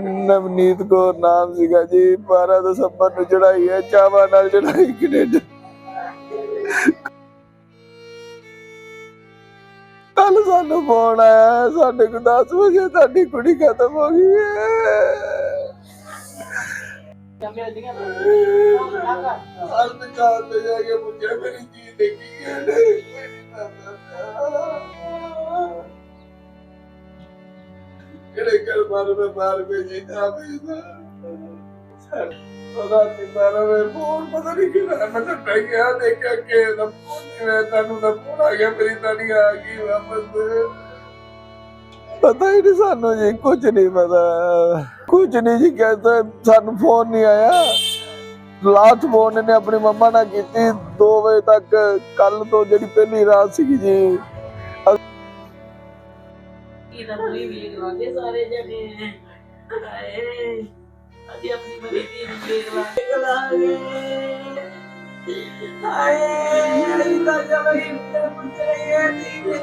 ਨਵਨੀਤ ਕੌਰ ਨਾਮ ਸੀਗਾ ਜੀ 12 ਦਸੰਬਰ ਨੂੰ ਚੜਾਈ ਹੈ, ਚਾਵਾ ਨਾਲ ਚੜਾਈ ਕੈਨੇਡਾ। ਕੱਲ ਸਾਨੂੰ ਫੋਨ ਆਇਆ, ਸਾਡੇ ਕੋਲ 10 ਵਜੇ ਤੁਹਾਡੀ ਕੁੜੀ ਖਤਮ ਹੋ ਗਈ ਹੈ ਹਸਪਤਾਲ ਤੇ ਜਾ ਕੇ ਪੁੱਛਿਆ, ਮੇਰੀ ਜੀ ਦੇਖੀ ਗਏ ਕਿਹੜੇ ਕਰ ਮੈਂ ਮਾਰ ਕੇ ਜੀ ਨਾ। ਉਹਦਾ ਤੇ ਮਾਰਾ ਮੈਂ ਫੋਨ ਪਤਾ ਨਹੀਂ ਕਿਹੜਾ ਮੈਂ ਤਾਂ ਪੈ ਗਿਆ, ਦੇਖਿਆ ਕਿ ਦਾ ਨਹੀਂ ਮੈਂ ਤੁਹਾਨੂੰ ਦਾ ਆ ਗਿਆ, ਮੇਰੀ ਤਾਣੀ ਆ ਗਈ ਵਾਪਸ। ਪਤਾ ਹੀ ਨਹੀਂ ਸਾਨੂੰ ਜੀ, ਕੁਝ ਨਹੀਂ ਪਤਾ। ਕੁਝ ਨਹੀਂ ਜੀ, ਕਹਿੰਦਾ ਸਾਨੂੰ ਫੋਨ ਨਹੀਂ ਆਇਆ। ਲਾਸਟ ਫੋਨ ਇਹਨੇ ਆਪਣੀ ਮੰਮਾ ਨਾਲ ਕੀਤੀ 2 ਵਜੇ ਤੱਕ ਕੱਲ ਤੋਂ ਜਿਹੜੀ ਪਹਿਲੀ ਰਾਤ ਸੀਗੀ ਜੀ ਇਹਦਾ ਪੂਰੀ ਵੀਰ ਲਾਗੇ ਸਾਰੇ ਜਣੇ। ਹਾਏ, ਅਸੀਂ ਆਪਣੀ ਬੜੀ ਦੀ ਵੀਰ ਲਾਗੇ ਲਾਗੇ ਹਾਏ, ਅਸੀਂ ਤਾਂ ਜਦ ਹੀ ਪੁੱਛੇ ਨਹੀਂ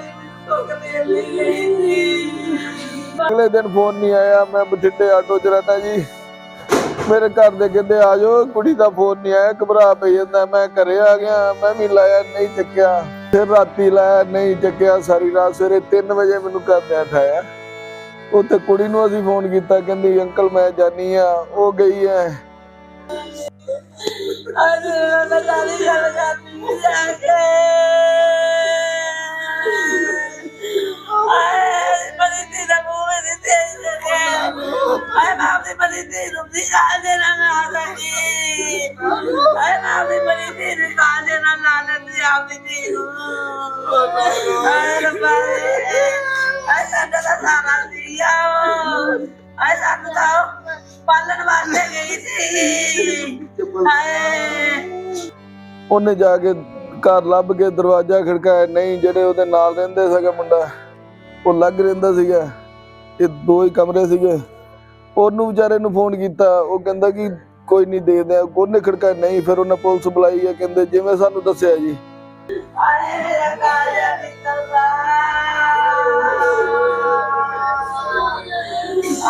ਤੋਕ ਦੇ ਲਈ। ਅਗਲੇ ਦਿਨ ਫੋਨ ਨਹੀਂ ਆਇਆ, ਮੈਂ ਬਠਿੰਡੇ ਆਟੋ 'ਚ ਰਹਿਣਾ ਜੀ। ਮੇਰੇ ਘਰ ਦੇ ਕਹਿੰਦੇ, ਆ ਜਾਓ। ਕੁੜੀ ਦਾ ਫੋਨ ਨਹੀਂ ਆਇਆ, ਘਬਰਾ ਪਈ ਜਾਂਦਾ। ਮੈਂ ਘਰੇ ਆ ਗਿਆ, ਮੈਂ ਵੀ ਲਾਇਆ, ਨਹੀਂ ਚੱਕਿਆ। ਫਿਰ ਰਾਤੀ ਲਾਇਆ ਨਹੀਂ ਚੱਕਿਆ ਸਾਰੀ ਰਾਤ, ਸਵੇਰੇ 3 ਵਜੇ ਮੈਨੂੰ ਘਰ ਦੇ ਉੱਥੇ ਕੁੜੀ ਨੂੰ ਅਸੀਂ ਫੋਨ ਕੀਤਾ, ਕਹਿੰਦੀ, ਅੰਕਲ, ਮੈਂ ਜਾਨੀ ਆ, ਉਹ ਗਈ ਐ। ਅੱਜ ਮੈਂ ਸਾਰੀ ਗੱਲ ਕਰਨੀ ਜਾ ਕੇ। ਹਾਏ ਬੜੀ ਦੀ ਦਾ ਮੂੰਹ ਦੇ ਦੇ ਹਾਏ ਮਾਂ ਦੀ ਬੜੀ ਦੀ ਨੂੰ ਦਿਖਾ ਦੇ ਨਾ ਨਾ ਸਕੀ ਹਾਏ ਮਾਂ ਦੀ ਬੜੀ ਦੀ ਨੂੰ ਦਿਖਾ ਦੇ ਨਾ ਨਾ ਨੰਦੀ ਆਪਦੀ ਦੀ ਨੂੰ। ਹਾਏ ਰੱਬਾ ਹਾਏ ਸਾਡਾ ਤਾਂ ਸਾਰਾ ਦਿਆ ਹਾਏ ਸਾਨੂੰ ਤਾਂ ਪਾਲਣ ਵਾਸਤੇ ਗਈ ਸੀ। ਹਾਏ ਉਹਨੇ ਜਾ ਕੇ ਘਰ ਲੱਭ ਕੇ ਦਰਵਾਜ਼ਾ ਖੜਕਾਇਆ ਨਹੀਂ ਜਿਹੜੇ ਉਹਦੇ ਨਾਲ ਰਹਿੰਦੇ ਸੀਗਾ ਮੁੰਡਾ ਉਹ ਲੱਗ ਰਹਿੰਦਾ ਸੀਗਾ। ਇਹ ਦੋ ਹੀ ਕਮਰੇ ਸੀਗੇ। ਉਹਨੂੰ ਵਿਚਾਰੇ ਨੂੰ ਫੋਨ ਕੀਤਾ ਉਹ ਕਹਿੰਦਾ ਕਿ ਕੋਈ ਨਹੀਂ ਦੇ ਦੇ ਉਹਨੇ ਖੜਕਾਇਆ ਨਹੀਂ, ਫਿਰ ਉਹਨੇ ਪੁਲਿਸ ਬੁਲਾਈ ਹੈ ਕਹਿੰਦੇ ਜਿਵੇਂ ਸਾਨੂੰ ਦੱਸਿਆ ਜੀ। ਆਏ ਮੇਰਾ ਕਾਲਿਆ ਨਿਕਲਦਾ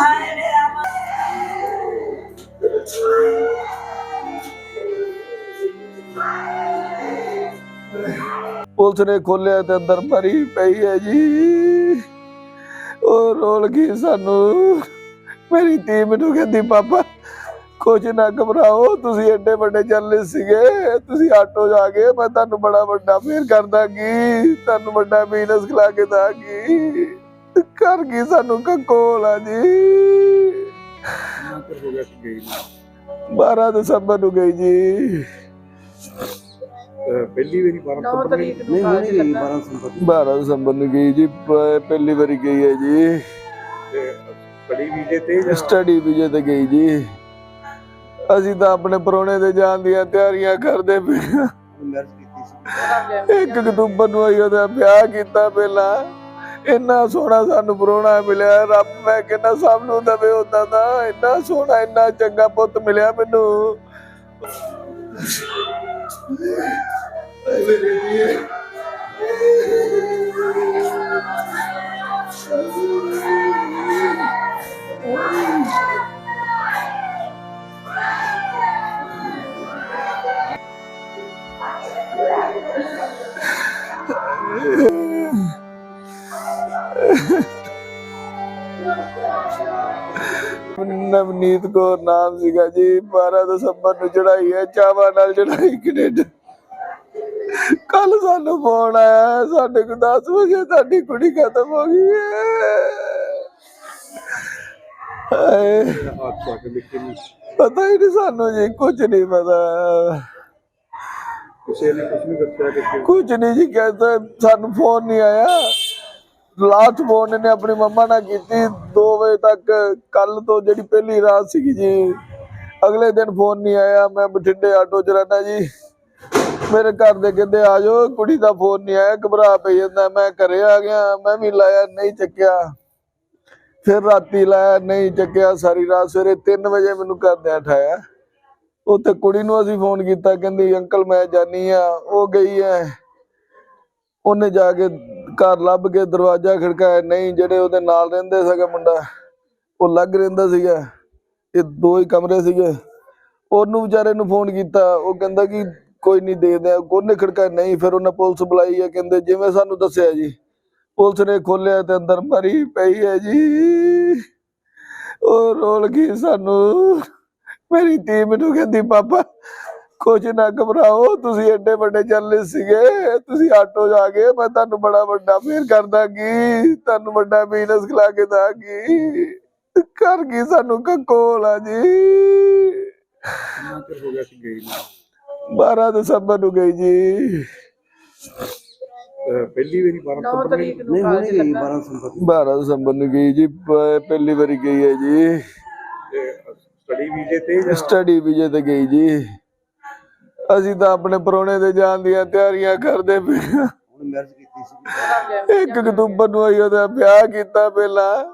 ਆਏ ਮੇਰਾ ਪੁਲਿਸ ਨੇ ਖੋਲਿਆ ਤੇ ਅੰਦਰ ਮਰੀ ਪਈ ਹੈ ਜੀ। ਉਹ ਰੋਲ ਗਈ ਸਾਨੂੰ। ਮੇਰੀ ਧੀ ਮੈਨੂੰ ਕਹਿੰਦੀ, ਪਾਪਾ ਕੁਝ ਨਾ ਘਬਰਾਓ ਤੁਸੀਂ ਐਡੇ ਵੱਡੇ ਚੱਲੇ ਸੀਗੇ ਤੁਸੀਂ ਆਟੋ ਜਾ ਕੇ ਮੈਂ ਤੁਹਾਨੂੰ ਬੜਾ ਵੱਡਾ ਫੇਰ ਕਰ ਦਾਂਗੀ ਤੁਹਾਨੂੰ ਵੱਡਾ ਬਿਜ਼ਨਸ ਖਿਲਾ ਕੇ ਦਾਂਗੀ। ਕਰ ਗਈ ਸਾਨੂੰ ਕੰਕੋਲ ਆ ਜੀ। 12 ਦਸੰਬਰ ਨੂੰ ਗਈ ਜੀ। ਪਹਿਲੀ ਵਾਰੀ 12 ਨੰਬਰ ਨਹੀਂ ਨਹੀਂ ਹੁਣੇ ਗਈ 12 ਸੰਪਤ 12 ਦਸੰਬਰ ਨੂੰ ਗਈ ਜੀ ਪਹਿਲੀ ਵਾਰੀ ਗਈ ਹੈ ਜੀ। ਬੜੀ ਵੀਜੇ ਤੇ ਸਟੱਡੀ ਵੀਜ਼ੇ ਤੇ ਗਈ ਜੀ। ਅਸੀਂ ਤਾਂ ਆਪਣੇ ਪਰੋਣੇ ਦੇ ਜਾਣ ਦੀਆਂ ਤਿਆਰੀਆਂ ਕਰਦੇ ਪਏ ਹਾਂ। ਇੱਕ ਅਕਤੂਬਰ ਨੂੰ ਅਸੀਂ ਉਹਦਾ ਵਿਆਹ ਕੀਤਾ ਪਹਿਲਾਂ। ਇੰਨਾ ਸੋਹਣਾ ਸਾਨੂੰ ਪਰੋਣਾ ਮਿਲਿਆ। ਰੱਬ ਮੈਂ ਕਹਿੰਦਾ ਸਭ ਨੂੰ ਦਵੇ ਉਦਾਂ ਦਾ। ਇੰਨਾ ਸੋਹਣਾ, ਇੰਨਾ ਚੰਗਾ ਪੁੱਤ ਮਿਲਿਆ ਮੈਨੂੰ। ਮੇਰੇ ਜੀ ਨਵਨੀਤ ਕੌਰ ਨਾਮ ਸੀਗਾ ਜੀ 12 ਦਸੰਬਰ ਨੂੰ ਚੜਾਈ ਹੈ ਚਾਵਾ ਨਾਲ ਚੜਾਈ ਕੈਨੇਡਾ। ਕੱਲ ਸਾਨੂੰ ਫੋਨ ਆਇਆ ਸਾਡੇ ਕੋਲ 10 ਵਜੇ ਤੁਹਾਡੀ ਕੁੜੀ ਖਤਮ ਹੋ ਗਈ ਹੈ। ਪਤਾ ਹੀ ਨਹੀਂ ਸਾਨੂੰ ਜੀ ਕੁਝ ਨਹੀਂ ਪਤਾ। ਕਿਸੇ ਨੇ ਕੁਝ ਨਹੀਂ ਦੱਸਿਆ ਕਿ ਕੁਝ ਨਹੀਂ ਜੀ ਕਹਿੰਦਾ ਸਾਨੂੰ ਫੋਨ ਨਹੀਂ ਆਇਆ। ਲਾਸਟ ਫੋਨ ਇਹਨੇ ਆਪਣੀ ਮੰਮਾ ਨਾਲ ਕੀਤੀ। 2 ਵਜੇ ਤੱਕ ਕੱਲ ਤੋਂ ਜਿਹੜੀ ਪਹਿਲੀ ਰਾਤ ਸੀਗੀ ਜੀ, ਅਗਲੇ ਦਿਨ ਫੋਨ ਨਹੀਂ ਆਇਆ। ਮੈਂ ਬਠਿੰਡੇ ਆਟੋ 'ਚ ਰਹਿਣਾ ਜੀ। ਮੇਰੇ ਘਰ ਦੇ ਕਹਿੰਦੇ, ਆ ਜਾਓ, ਕੁੜੀ ਦਾ ਫੋਨ ਨਹੀਂ ਆਇਆ, ਘਬਰਾ ਪਈ ਜਾਂਦਾ। ਮੈਂ ਘਰੇ ਆ ਗਿਆ, ਮੈਂ ਵੀ ਲਾਇਆ, ਨਹੀਂ ਚੱਕਿਆ। ਫਿਰ ਰਾਤੀ ਲਾਇਆ, ਨਹੀਂ ਚੱਕਿਆ, ਸਾਰੀ ਰਾਤ ਸਵੇਰੇ 3 ਵਜੇ ਮੈਨੂੰ ਘਰਦਿਆਂ ਦੇ ਉਠਾਇਆ ਉੱਥੇ ਕੁੜੀ ਨੂੰ ਅਸੀਂ ਫੋਨ ਕੀਤਾ, ਕਹਿੰਦੀ, ਅੰਕਲ, ਮੈਂ ਜਾਨੀ ਆ। ਉਹ ਗਈ ਹੈ ਉਹਨੇ ਜਾ ਕੇ ਘਰ ਲੱਭ ਕੇ ਦਰਵਾਜ਼ਾ ਖੜਕਾਇਆ, ਨਹੀਂ, ਜਿਹੜੇ ਉਹਦੇ ਨਾਲ ਰਹਿੰਦੇ ਸੀਗਾ ਮੁੰਡਾ, ਉਹ ਲੱਗ ਰਹਿੰਦਾ ਸੀਗਾ। ਇਹ ਦੋ ਹੀ ਕਮਰੇ ਸੀਗੇ। ਉਹਨੂੰ ਵਿਚਾਰੇ ਨੂੰ ਫੋਨ ਕੀਤਾ। ਉਹ ਕਹਿੰਦਾ ਕਿ ਕੋਈ ਨਹੀਂ ਦੇਖਦੇ ਆ। ਉਹਨੇ ਖੜਕਾ ਨਹੀਂ, ਫਿਰ ਉਹਨੇ ਪੁਲਿਸ ਬੁਲਾਈ ਹੈ ਕਹਿੰਦੇ, ਜਿਵੇਂ ਸਾਨੂੰ ਦੱਸਿਆ ਜੀ। ਪੁਲਿਸ ਨੇ ਖੋਲਿਆ ਤੇ ਅੰਦਰ ਮਰੀ ਪਈ ਹੈ ਜੀ। ਉਹ ਰੋਲ ਗਈ ਸਾਨੂੰ। ਮੇਰੀ ਧੀ ਮੈਨੂੰ ਕਹਿੰਦੀ ਪਾਪਾ ਕੁਝ ਨਾ ਘਬਰਾਓ ਤੁਸੀਂ ਐਡੇ ਵੱਡੇ ਚੱਲੇ ਸੀਗੇ ਤੁਸੀਂ ਆਟੋ ਜਾ ਕੇ ਮੈਂ ਤੁਹਾਨੂੰ ਬੜਾ ਵੱਡਾ ਫੇਰ ਕਰ ਦਾਂਗੀ ਤੁਹਾਨੂੰ ਵੱਡਾ ਬਿਜ਼ਨਸ ਖਿਲਾ ਕੇ ਦਾਂਗੀ। ਕਰ ਗਈ ਸਾਨੂੰ ਕੋਲ ਆ ਜੀ? ਹੋ ਗਿਆ ਸੀ ਗਈ ਨੂੰ? 12 ਦਸੰਬਰ ਨੂੰ ਗਈ ਜੀ। ਪਹਿਲੀ ਵਾਰੀ 12 ਸਤੰਬਰ ਨੂੰ ਨਹੀਂ ਹੁਣੇ ਗਈ 12 ਸੰਪਤ 12 ਦਸੰਬਰ ਨੂੰ ਗਈ ਜੀ ਪ- ਪਹਿਲੀ ਵਾਰੀ ਗਈ ਹੈ ਜੀ। ਸਟੱਡੀ ਵੀਜ਼ੇ ਤੇ ਜਾਂ ਸਟੱਡੀ ਵੀਜ਼ੇ ਤੇ ਗਈ ਜੀ। ਅਸੀਂ ਤਾਂ ਆਪਣੇ ਪਰੋਣੇ ਦੇ ਜਾਣ ਦੀਆਂ ਤਿਆਰੀਆਂ ਕਰਦੇ ਪਏ ਹਾਂ। ਹੁਣ ਮੈਰਿਜ ਕੀਤੀ ਸੀ। ਇੱਕ ਅਕਤੂਬਰ ਨੂੰ ਆਈ ਉਹਦਾ ਵਿਆਹ ਕੀਤਾ ਪਹਿਲਾਂ।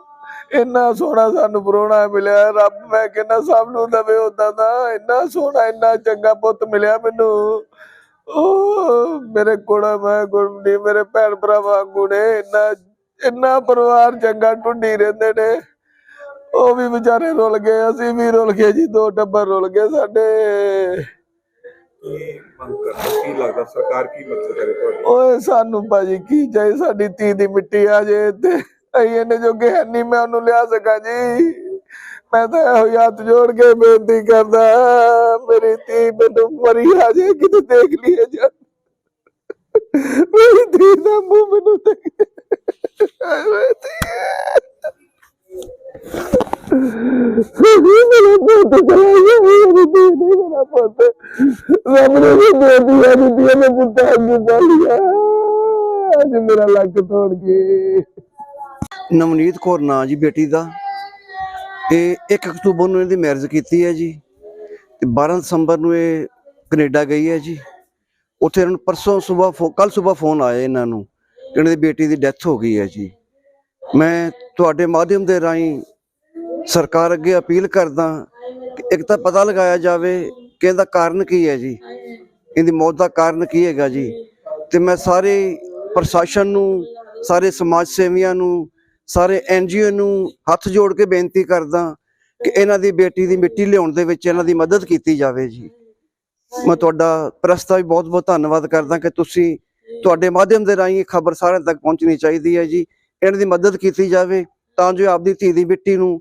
ਇੰਨਾ ਸੋਹਣਾ ਸਾਨੂੰ ਪਰੋਣਾ ਮਿਲਿਆ। ਰੱਬ ਮੈਂ ਕਹਿੰਦਾ ਸਭ ਨੂੰ ਦਵੇ ਉਦਾਂ ਦਾ। ਇੰਨਾ ਸੋਹਣਾ ਇੰਨਾ ਚੰਗਾ ਪੁੱਤ ਮਿਲਿਆ ਮੈਨੂੰ। ਉਹ ਮੇਰੇ ਕੋਲ ਮੈਂ ਗੁਰਦੀ ਮੇਰੇ ਭੈਣ ਭਰਾ ਵਾਂਗੂ ਨੇ ਇੰਨਾ ਇੰਨਾ ਪਰਿਵਾਰ ਚੰਗਾ ਟੁੰਡੀ ਰਹਿੰਦੇ ਨੇ। ਉਹ ਵੀ ਵਿਚਾਰੇ ਰੁਲ ਗਏ ਅਸੀਂ ਵੀ ਰੁਲ ਗਏ ਜੀ ਦੋ ਟੱਬਰ ਰੁਲ ਗਏ ਸਾਡੇ। ਕੀ ਲੱਗਦਾ ਸਰਕਾਰ ਕੀ ਮਦਦ ਕਰੇ ਤੁਹਾਡੀ? ਓਏ ਸਾਨੂੰ ਭਾਜੀ ਕੀ ਚਾਹੀ ਸਾਡੀ ਧੀ ਦੀ ਮਿੱਟੀ ਆ ਜੇ ਤੇ ਅਸੀਂ ਇਹਨੇ ਜੋਗੇ ਹੈ ਨਹੀਂ ਮੈਂ ਉਹਨੂੰ ਲਿਆ ਸਕਾਂ ਜੀ। ਮੈਂ ਤਾਂ ਇਹੋ ਹੱਥ ਜੋੜ ਕੇ ਬੇਨਤੀ ਕਰਦਾ ਮੇਰੀ ਧੀ ਮੈਨੂੰ ਮਰੀ ਆ ਜੇ ਕਿਤੇ ਦੇਖ ਲਈਏ ਜਾ। ਮੇਰੀ ਧੀ ਦਾ ਮੂੰਹ ਮੈਨੂੰ ਦੇਖ। ਆਏ ਮੇਰੀ ਧੀ ਮੇਰਾ ਪੁੱਤ ਚਲਾ ਗਿਆ ਮੇਰੀ ਧੀ ਨਹੀਂ ਮੇਰਾ ਪੁੱਤ ਸਾਹਮਣੇ ਵੀ ਬੇਟੀ ਆ ਦਿੱਤੀ ਮੈਂ ਪੁੱਤਾਂ ਅੱਗੇ ਪਾਲਿਆ ਅੱਜ ਮੇਰਾ ਲੱਕ ਤੋੜ ਗਏ ਨਵਨੀਤ ਕੌਰ ਨਾਂ ਜੀ ਬੇਟੀ ਦਾ ਇਹ 1 ਅਕਤੂਬਰ ਨੂੰ ਇਹਦੀ ਮੈਰਿਜ ਕੀਤੀ ਹੈ ਜੀ ਤੇ 12 ਦਸੰਬਰ ਨੂੰ ਇਹ ਕੈਨੇਡਾ ਗਈ ਹੈ ਜੀ। ਉੱਥੇ ਇਹਨਾਂ ਨੂੰ ਪਰਸੋਂ ਸਵੇਰ ਕੱਲ ਸਵੇਰ ਫੋਨ ਆਇਆ ਇਹਨਾਂ ਨੂੰ ਇਹਨਾਂ ਦੀ ਬੇਟੀ ਦੀ ਡੈਥ ਹੋ ਗਈ ਹੈ ਜੀ। ਮੈਂ ਤੁਹਾਡੇ ਮਾਧਿਅਮ ਦੇ ਰਾਹੀਂ ਸਰਕਾਰ ਅੱਗੇ ਅਪੀਲ ਕਰਦਾ ਕਿ ਇੱਕ ਤਾਂ ਪਤਾ ਲਗਾਇਆ ਜਾਵੇ ਕਿ ਇਹਦਾ ਕਾਰਨ ਕੀ ਹੈ ਜੀ। ਇਹਦੀ ਮੌਤ ਦਾ ਕਾਰਨ ਕੀ ਹੈਗਾ ਜੀ। ਤੇ ਮੈਂ ਸਾਰੇ ਪ੍ਰਸ਼ਾਸਨ ਨੂੰ, ਸਾਰੇ ਸਮਾਜ ਸੇਵੀਆਂ ਨੂੰ, ਸਾਰੇ ਐਨਜੀਓ ਨੂੰ ਹੱਥ ਜੋੜ ਕੇ ਬੇਨਤੀ ਕਰਦਾ ਕਿ ਇਹਨਾਂ ਦੀ ਬੇਟੀ ਦੀ ਮਿੱਟੀ ਲਿਆਉਣ ਦੇ ਵਿੱਚ ਇਹਨਾਂ ਦੀ ਮਦਦ ਕੀਤੀ ਜਾਵੇ ਜੀ। ਮੈਂ ਤੁਹਾਡਾ ਪ੍ਰੈਸ ਦਾ ਵੀ ਬਹੁਤ ਬਹੁਤ ਧੰਨਵਾਦ ਕਰਦਾ ਕਿ ਤੁਸੀਂ ਤੁਹਾਡੇ ਮਾਧਿਅਮ ਦੇ ਰਾਹੀਂ ਇਹ ਖਬਰ ਸਾਰਿਆਂ ਤੱਕ ਪਹੁੰਚਣੀ ਚਾਹੀਦੀ ਹੈ ਜੀ। ਇਹਨਾਂ ਦੀ ਮਦਦ ਕੀਤੀ ਜਾਵੇ ਤਾਂ ਜੋ ਆਪਦੀ ਧੀ ਦੀ ਮਿੱਟੀ ਨੂੰ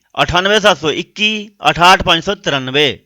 9871 68593